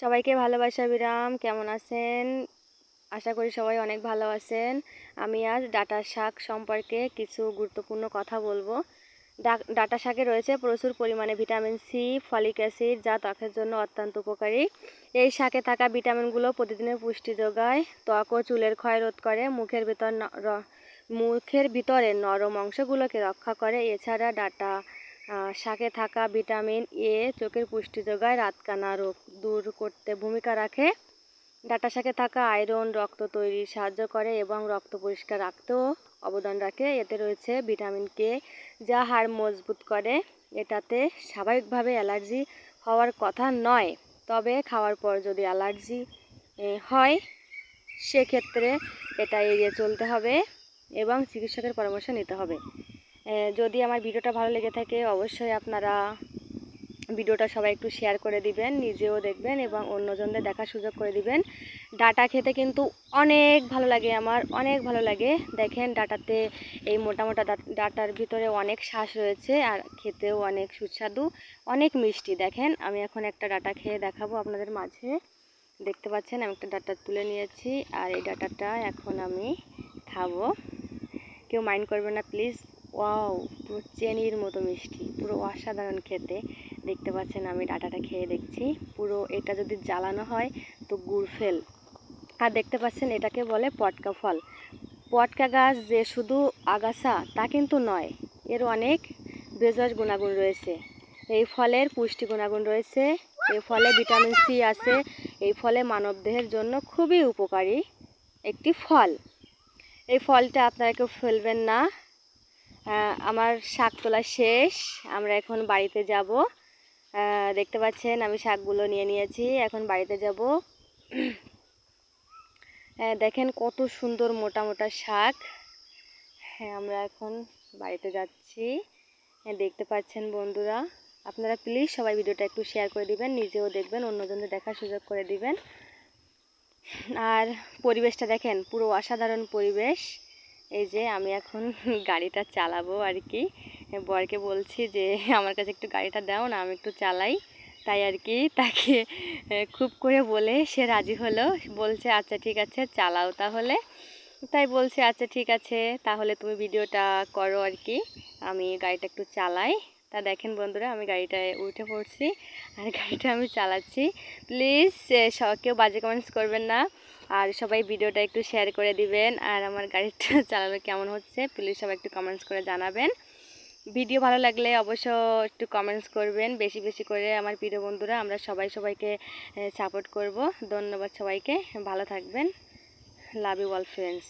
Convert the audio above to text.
সবাইকে ভালোবাসা বিরাম, কেমন আছেন? আশা করি সবাই অনেক ভালো আছেন। আমি আজ ডাটা শাক সম্পর্কে কিছু গুরুত্বপূর্ণ কথা বলব। ডাটা শাকে রয়েছে প্রচুর পরিমাণে ভিটামিন সি, ফলিক অ্যাসিড, যা ত্বকের জন্য অত্যন্ত উপকারী। এই শাকে থাকা ভিটামিনগুলো প্রতিদিনের পুষ্টি যোগায়। ত্বক ও চুলের ক্ষয় রোধ করে, মুখের ভেতর মুখের ভিতরে নরম অংশগুলোকে রক্ষা করে। এছাড়া ডাটা শাকে থাকা ভিটামিন এ চোখের পুষ্টি যোগায় রাতকানা রোগ দূর করতে ভূমিকা রাখে। ডাটা শাকে থাকা আয়রন, রক্ত তৈরি সাহায্য করে এবং রক্ত পরিষ্কার রাখতেও অবদান রাখে। এতে রয়েছে ভিটামিন কে, যা হাড় মজবুত করে। এটাতে স্বাভাবিকভাবে অ্যালার্জি হওয়ার কথা নয়, তবে খাওয়ার পর যদি অ্যালার্জি হয়, সেক্ষেত্রে এটা এড়িয়ে চলতে হবে এবং চিকিৎসকের পরামর্শ নিতে হবে। যদি আমার ভিডিওটা ভালো লেগে থাকে, অবশ্যই আপনারা ভিডিওটা সবাই একটু শেয়ার করে দিবেন, নিজেও দেখবেন এবং অন্যজনদের দেখার সুযোগ করে দিবেন। ডাটা খেতে কিন্তু অনেক ভালো লাগে আমার, অনেক ভালো লাগে। দেখেন ডাটাতে এই মোটা মোটা ডাটার ভিতরে অনেক শ্বাস রয়েছে আর খেতেও অনেক সুস্বাদু, অনেক মিষ্টি। দেখেন, আমি এখন একটা ডাটা খেয়ে দেখাবো আপনাদের মাঝে। দেখতে পাচ্ছেন, আমি একটা ডাটা তুলে নিয়েছি আর এই ডাটাটা এখন আমি খাব। কেউ মাইন্ড করবে না প্লিজ ওয়াও, পুরো চেনির মতো মিষ্টি, পুরো অসাধারণ খেতে। দেখতে পাচ্ছেন আমি ডাটাটা খেয়ে দেখছি। পুরো এটা যদি জ্বালানো হয় তো গুড় ফেল। আর দেখতে পাচ্ছেন এটাকে বলে পটকা ফল। পটকা গাছ যে শুধু আগাছা, তা কিন্তু নয়, এর অনেক বেজস গুণাগুণ রয়েছে। এই ফলের পুষ্টি গুণাগুণ রয়েছে, এই ফলে ভিটামিন সি আছে, এই ফলে মানবদেহের জন্য খুবই উপকারী একটি ফল। এই ফলটা আপনারা কেউ ফেলবেন না। আমার শাক তোলা শেষ। আমরা এখন বাড়িতে যাব। দেখতে পাচ্ছেন, আমি শাকগুলো নিয়ে নিয়েছি। এখন বাড়িতে যাব। দেখেন কত সুন্দর মোটা মোটা শাক। হ্যাঁ আমরা এখন বাড়িতে যাচ্ছি। দেখতে পাচ্ছেন বন্ধুরা, আপনারা প্লিজ সবাই ভিডিওটা একটু শেয়ার করে দিবেন, নিজেও দেখবেন, অন্যজনদের দেখার সুযোগ করে দিবেন। আর পরিবেশটা দেখেন, পুরো অসাধারণ পরিবেশ। এই যে আমি এখন গাড়িটা চালাবো আর কি। বরকে বলছি যে, আমার কাছে একটু গাড়িটা দাও না, আমি একটু চালাই। তাই আর কি তাকে খুব করে বলে সে রাজি হলো। বলছে আচ্ছা ঠিক আছে, চালাও তাহলে। তাই বলছে আচ্ছা ঠিক আছে, তাহলে তুমি ভিডিওটা করো আর কি। আমি গাড়িটা একটু চালাই। তা দেখেন বন্ধুরা, আমি গাড়িটায় উঠে পড়ছি আর গাড়িটা আমি চালাচ্ছি। প্লিজ কেউ বাজে কমেন্টস করবেন না। আর সবাই ভিডিওটা একটু শেয়ার করে দিবেন। আর আমার গাড়িটা চালানো কেমন হচ্ছে প্লিজ সবাই একটু কমেন্টস করে জানাবেন। ভিডিও ভালো লাগলে অবশ্য একটু কমেন্টস করবেন। বেশি বেশি করে আমার প্রিয় বন্ধুরা, আমরা সবাই সবাইকে সাপোর্ট করব। ধন্যবাদ সবাইকে। ভালো থাকবেন। Love you all friends